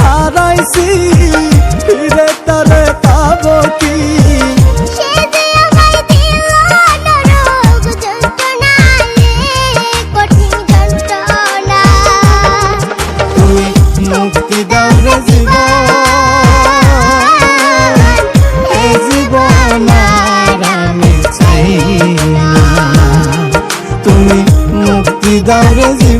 হারাইছি ফিরে তারে পাবো কি? মুক্তি দাও রে জীবন এই জীবন আমি চাই তুমি মুক্তি দাও রে জীবন।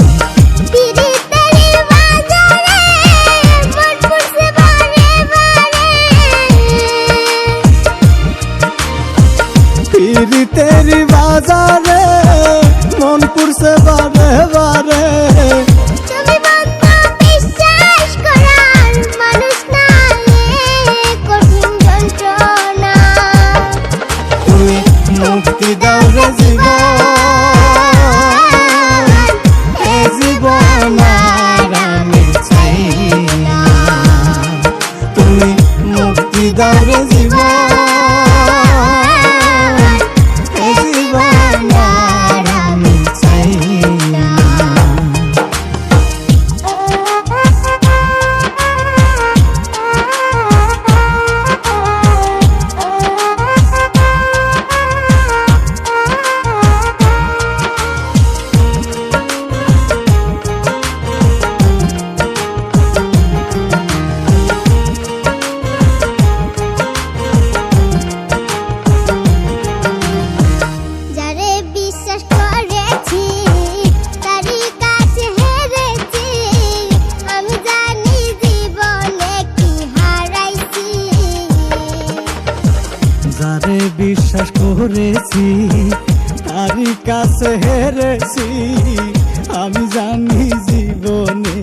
পিরিতের বাজারে মন পুরছে বারে বারে। মুক্তি দাও রে জীবন। এই জীবন আমি চাই তুমি মুক্তি দাও রে জীবন। যারে বিশ্বাস করেছি তারই কাছে হেরেছি। আমি জানি জীবনে